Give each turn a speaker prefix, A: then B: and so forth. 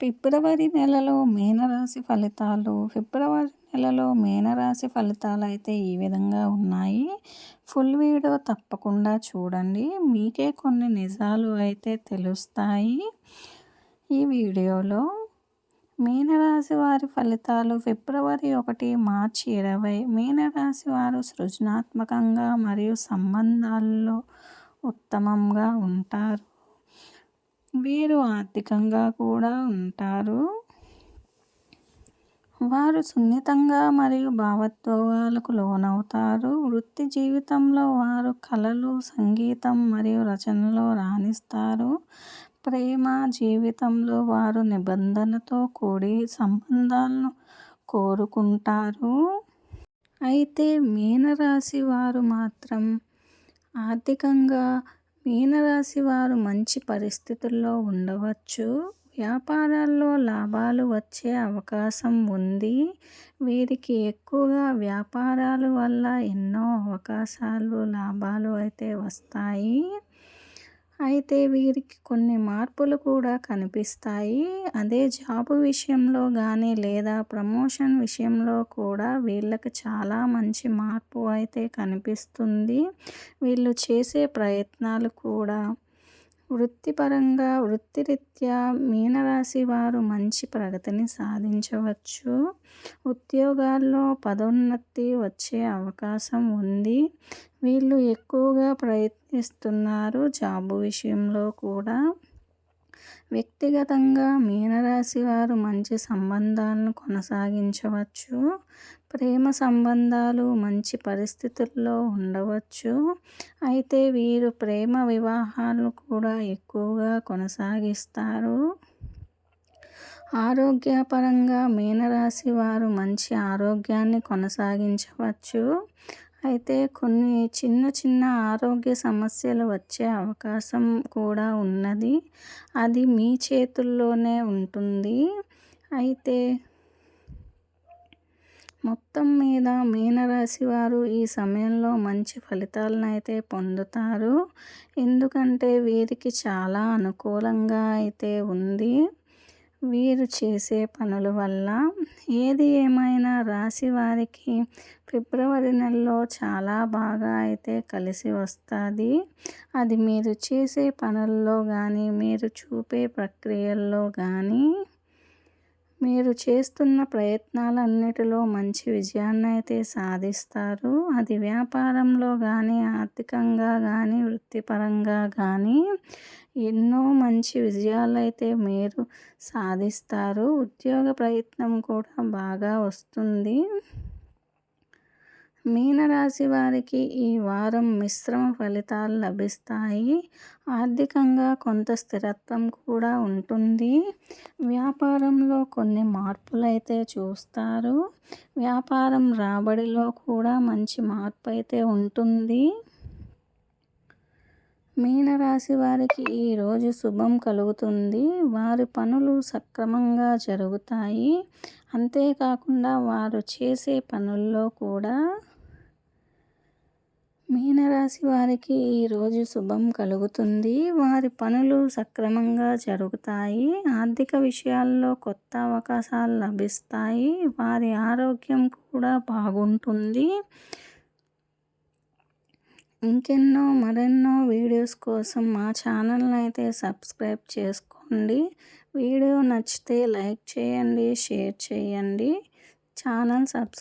A: ఫిబ్రవరి నెలలో మీనరాశి ఫలితాలు. ఫిబ్రవరి నెలలో మీనరాశి ఫలితాలు అయితే ఈ విధంగా ఉన్నాయి. ఫుల్ వీడియో తప్పకుండా చూడండి. మీకే కొన్ని నిజాలు అయితే తెలుస్తాయి. ఈ వీడియోలో మీనరాశి వారి ఫలితాలు ఫిబ్రవరి ఒకటి మార్చి ఇరవై. మీనరాశి వారు సృజనాత్మకంగా మరియు సంబంధాల్లో ఉత్తమంగా ఉంటారు. వీరు ఆర్థికంగా కూడా ఉంటారు. వారు సున్నితంగా మరియు భావోద్వేగాలకు లోనవుతారు. వృత్తి జీవితంలో వారు కళలు సంగీతం మరియు రచనలో రాణిస్తారు. ప్రేమ జీవితంలో వారు నిబంధనతో కూడి సంబంధాలను కోరుకుంటారు. అయితే మీనరాశి వారు మాత్రం ఆర్థికంగా మీనరాశి వారు మంచి పరిస్థితుల్లో ఉండవచ్చు. వ్యాపారాల్లో లాభాలు వచ్చే అవకాశం ఉంది. వీరికి ఎక్కువగా వ్యాపారాల వల్ల ఎన్నో అవకాశాలు లాభాలు అయితే వస్తాయి. అయితే వీరికి కొన్ని మార్పులు కూడా కనిపిస్తాయి. అదే జాబ్ విషయంలో కానీ లేదా ప్రమోషన్ విషయంలో కూడా వీళ్ళకి చాలా మంచి మార్పు అయితే కనిపిస్తుంది. వీళ్ళు చేసే ప్రయత్నాలు కూడా వృత్తిపరంగా వృత్తిరీత్యా మీనరాశి వారు మంచి ప్రగతిని సాధించవచ్చు. ఉద్యోగాల్లో పదోన్నతి వచ్చే అవకాశం ఉంది. వీళ్ళు ఎక్కువగా ప్రయత్నిస్తున్నారు జాబు విషయంలో కూడా. వ్యక్తిగతంగా మీనరాశి వారు మంచి సంబంధాలను కొనసాగించవచ్చు. ప్రేమ సంబంధాలు మంచి పరిస్థితుల్లో ఉండవచ్చు. అయితే వీరు ప్రేమ వివాహాలను కూడా ఎక్కువగా కొనసాగిస్తారు. ఆరోగ్యపరంగా మీనరాశి వారు మంచి ఆరోగ్యాన్ని కొనసాగించవచ్చు. అయితే కొన్ని చిన్న చిన్న ఆరోగ్య సమస్యలు వచ్చే అవకాశం కూడా ఉన్నది. అది మీ చేతుల్లోనే ఉంటుంది. అయితే మొత్తం మీద మీనరాశి వారు ఈ సమయంలో మంచి ఫలితాలను అయితే పొందుతారు. ఎందుకంటే వీరికి చాలా అనుకూలంగా అయితే ఉంది. వీరు చేసే పనుల వల్ల ఏది ఏమైనా రాశి వారికి ఫిబ్రవరి నెలలో చాలా బాగా అయితే కలిసి వస్తుంది. అది మీరు చేసే పనుల్లో కానీ మీరు చూపే ప్రక్రియల్లో కానీ మీరు చేస్తున్న ప్రయత్నాలన్నిటిలో మంచి విజయాన్ని అయితే సాధిస్తారు. అది వ్యాపారంలో కానీ ఆర్థికంగా కానీ వృత్తిపరంగా కానీ ఎన్నో మంచి విజయాలు అయితే మీరు సాధిస్తారు. ఉద్యోగ ప్రయత్నం కూడా బాగా వస్తుంది. మీనరాశి వారికి ఈ వారం మిశ్రమ ఫలితాలు లభిస్తాయి. ఆర్థికంగా కొంత స్థిరత్వం కూడా ఉంటుంది. వ్యాపారంలో కొన్ని మార్పులు అయితే చూస్తారు. వ్యాపారం రాబడిలో కూడా మంచి మార్పు అయితే ఉంటుంది. మీనరాశి వారికి ఈరోజు శుభం కలుగుతుంది. వారి పనులు సక్రమంగా జరుగుతాయి. అంతేకాకుండా వారు చేసే పనుల్లో కూడా మీనరాశి వారికి ఈరోజు శుభం కలుగుతుంది. వారి పనులు సక్రమంగా జరుగుతాయి. ఆర్థిక విషయాల్లో కొత్త అవకాశాలు లభిస్తాయి. వారి ఆరోగ్యం కూడా బాగుంటుంది. ఇంకెన్నో మరెన్నో వీడియోస్ కోసం మా ఛానల్ని అయితే సబ్స్క్రైబ్ చేసుకోండి. వీడియో నచ్చితే లైక్ చేయండి షేర్ చేయండి. Channel subscribe